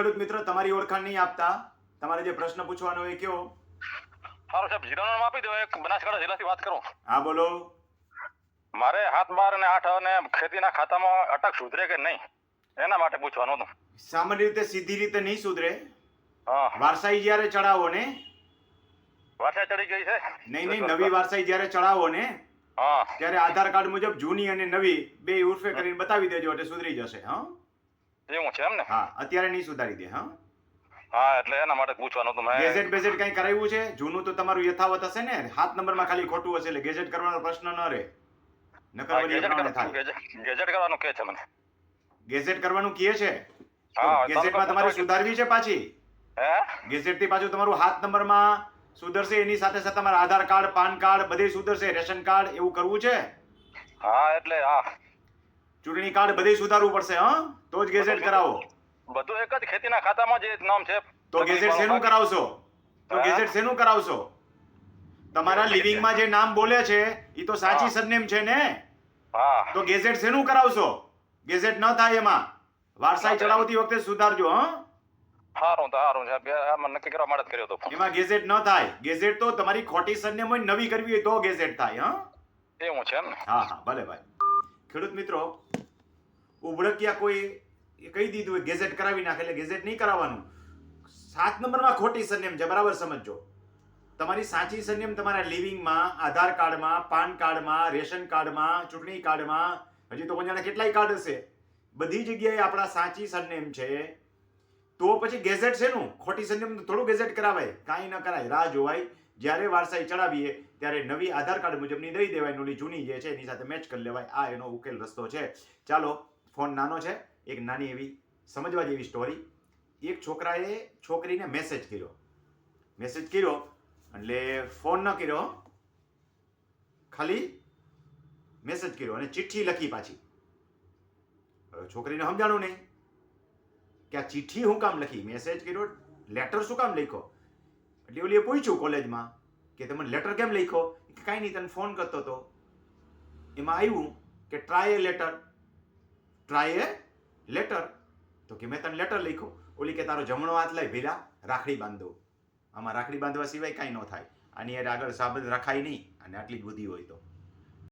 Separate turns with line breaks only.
ખેડૂત મિત્ર તમારી ઓળખાણ નહીં આપતા. તમારે જે પ્રશ્ન પૂછવાનો હોય કયો?
સારું સાહેબ જીરાનું નામ આપી દો એક બનાસકાંઠા જિલ્લાથી વાત કરું.
હા બોલો.
મારે સાત બાર અને આઠ અને ખેતીના ખાતામાં અટક સુધરે કે નહીં એના માટે પૂછવાનું હતું.
સામાન્ય રીતે સીધી રીતે નહીં સુધરે.
હા.
વારસાઈ જ્યારે ચડાવો ને?
વારસાઈ ચડી ગઈ છે?
નહીં નહીં નવી વારસાઈ જ્યારે ચડાવો ને?
હા.
ત્યારે આધાર કાર્ડ મુજબ જૂની અને નવી બે ઉર્ફે કરીને બતાવી દેજો એટલે સુધરી જશે હા?
એવું છે એમ ને?
હા અત્યારે નહીં સુધારી દે હા?
હા એટલે એના માટે પૂછવાનું તો મેં
ગેઝેટ બેજેટ કઈ કરાવ્યું છે? જૂનું તો તમારું યથાવત હશે ને? હાથ નંબરમાં ખાલી ખોટું હશે એટલે ગેજેટ કરવાનો પ્રશ્ન ન રહે. નકર વળી પ્રમાણે થાય.
ગેજેટ ગેજેટ કરવાનું કે છે મને.
ગેજેટ કરવાનું કહે છે?
હા,
ગેઝેટમાં
તમે
તમારે
કહો
સુધારવી છે પાછી?
હે?
ગેઝેટથી પાછું તમારું હાથ નંબરમાં સુધરશે એની સાથે સાથે તમારા આધાર કાર્ડ પાન કાર્ડ બધે સુધરશે રેશન કાર્ડ એવું કરવું છે?
હા એટલે હા.
ચૂંટણી કાર્ડ બધે સુધારવું પડશે હા? તો જ ગેઝેટ કરાવો.
બધું એક જ ખેતીના ખાતામાં જે નામ છે.
તો ગેઝેટ શેનું કરાવશો? તો ગેઝેટ શેનું કરાવશો? તમારા લિવિંગમાં જે નામ બોલે છે એ તો સાચી સરનેમ છે ને?
હા.
તો ગેઝેટ શેનું કરાવશો? ગેઝેટ ન થાય એમાં. વારસાઈ ચડાવતી વખતે સુધારજો હા?
તો સારું સાહેબ આમાં નક્કી કરવા માટે કર્યો હતો
એમાં ગેઝેટ ન થાય. ગેઝેટ તો તમારી ખોટી સરનેમ હોય નવી કરવી હોય તો ગેઝેટ થાય હા?
એવું છે એમ
હા હા ભલે ભાઈ ખેડૂત મિત્રો ઉબળકિયા કોઈ કહી દીધું હોય ગેઝેટ કરાવી નાખે, એટલે ગેઝેટ નહીં કરાવવાનું. સાત નંબરમાં ખોટી સરનેમ છે, બરાબર સમજજો. તમારી સાચી સરનેમ તમારા લિવિંગમાં, આધાર કાર્ડમાં, પાન કાર્ડમાં, રેશન કાર્ડમાં, ચૂંટણી કાર્ડમાં, હજી તો જાણે કેટલાય કાર્ડ હશે. બધી જગ્યાએ આપણા સાચી સરનેમ છે. તો પછી ગેઝેટ શેનું? ખોટી સરનેમ થોડું ગેઝેટ કરાવાય. કાંઈ ન કરાય. રાહ જોવાય. જ્યારે વારસાઈ ચડાવીએ, ત્યારે નવી આધાર કાર્ડ મુજબની દઈ દેવાય નોલી જૂની જે છે, એની સાથે મેચ કરી લેવાય. આ એનો ઉકેલ રસ્તો છે. ચાલો ફોન નાનો છે, એક નાની એવી સમજવા જેવી સ્ટોરી એક છોકરાએ છોકરીને મેસેજ કર્યો. મેસેજ કર્યો એટલે ફોન ન કર્યો, ખાલી મેસેજ કર્યો અને ચિઠ્ઠી લખી પાછી. છોકરીને સમજાણું નહીં કે આ ચિઠ્ઠી હું કામ લખી? મેસેજ કર્યો લેટર શું કામ લખ્યો? એટલે ઓલીએ પૂછ્યું કોલેજમાં કે તમે લેટર કેમ લખ્યો? કાંઈ નહીં, તને ફોન કરતો હતો એમાં આવ્યું કે try letter try a letter તો કે મેં તને લેટર લખ્યો. ઓલી કે તારો જમણો હાથ લઈ ભીલા, રાખડી બાંધો. આમાં રાખડી બાંધવા સિવાય કાંઈ ન થાય. આની આગળ સાબત રખાય નહીં. અને આટલી જ બુદ્ધિ હોય તો.